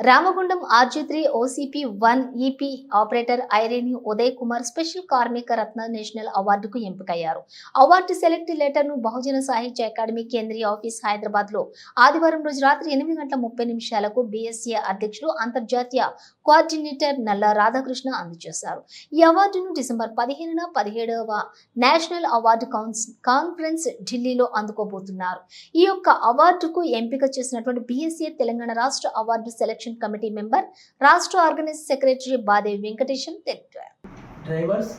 Ramagundam RG three OCP one EP operator Ireni Uday Kumar special Karmika Ratna national అవార్డుకు ఎంపికయ్యారు. Award select లెటర్ను బహుజన Sahitya academy కేంద్రీయ office హైదరాబాద్లో ఆదివారం రోజు రాత్రి ఎనిమిది గంటల ముప్పై నిమిషాలకు బీఎస్సీ అధ్యక్షులు అంతర్జాతీయ కోఆర్డినేటర్ నల్ల రాధాకృష్ణ అందజేశారు. ఈ అవార్డును డిసెంబర్ పదిహేనున పదిహేడవ నేషనల్ అవార్డు కౌన్స్ కాన్ఫరెన్స్ ఢిల్లీలో అందుకోబోతున్నారు. ఈ యొక్క అవార్డుకు ఎంపిక చేసినటువంటి బీఎస్సీ తెలంగాణ రాష్ట్ర అవార్డు సెలక్షన్ కమిటీ మెంబర్ రాష్ట్ర ఆర్గనైజ్ సెక్రటరీ బాదేవి వెంకటేశం తెలిపారు డ్రైవర్స్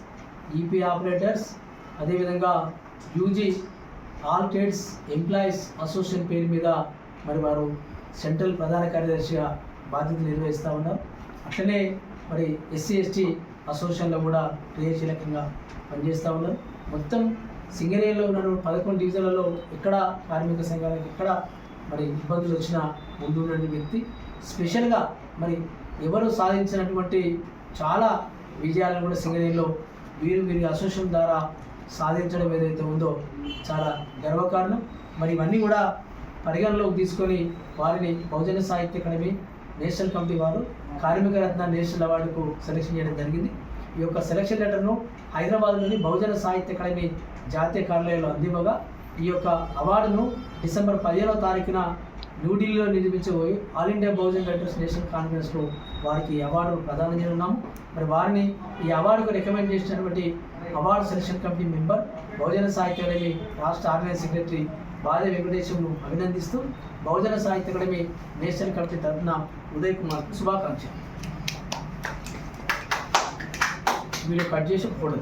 ఈపీ ఆపరేటర్స్ అదేవిధంగా UG all trades employees association పేరు మీద మరి వారు సెంట్రల్ ప్రధాన కార్యదర్శిగా బాధ్యతలు నిర్వహిస్తూ ఉన్నారు. అట్లనే మరి ఎస్సీ ఎస్టీ అసోసియేషన్లో కూడా క్రియాశీలకంగా పనిచేస్తూ ఉన్నారు. మొత్తం సింగరేణిలో ఉన్న పదకొండు డివిజన్లలో ఎక్కడ కార్మిక సంఘాలకు ఎక్కడ మరి ఇబ్బందులు వచ్చిన ముందు వ్యక్తి. స్పెషల్గా మరి ఎవరు సాధించినటువంటి చాలా విజయాలను కూడా సింగరేణిలో వీరు వీరి అసోసియేషన్ ద్వారా సాధించడం ఏదైతే ఉందో చాలా గర్వకారణం. మరి ఇవన్నీ కూడా పరిగణలోకి తీసుకొని వారిని బహుజన సాహిత్య అకాడమీ నేషనల్ కమిటీ వారు కార్మిక రత్న నేషనల్ అవార్డుకు సెలెక్షన్ చేయడం జరిగింది. ఈ యొక్క సెలక్షన్ లెటర్ను హైదరాబాద్లోని బహుజన సాహిత్య అకాడమీ జాతీయ కార్యాలయంలో అందివ్వగా ఈ యొక్క అవార్డును డిసెంబర్ పదిహేనవ తారీఖున న్యూఢిల్లీలో నిర్మించబోయి all India Bahujan writers national కాన్ఫరెన్స్లో వారికి ఈ అవార్డు ప్రదానం చేయనున్నాము మరి వారిని ఈ అవార్డుకు రికమెండ్ చేసినటువంటి award selection committee member Bahujana Sahitya academy రాష్ట్ర ఆర్గనైజ్ సెక్రటరీ బాధ్య వెంకటేశ్వరును అభినందిస్తూ బహుజన సాహిత్య అకాడమీ నేషనల్ కమిటీ తరఫున ఉదయ్ కుమార్ శుభాకాంక్షలు. వీడియో కట్ చేసి కూడదు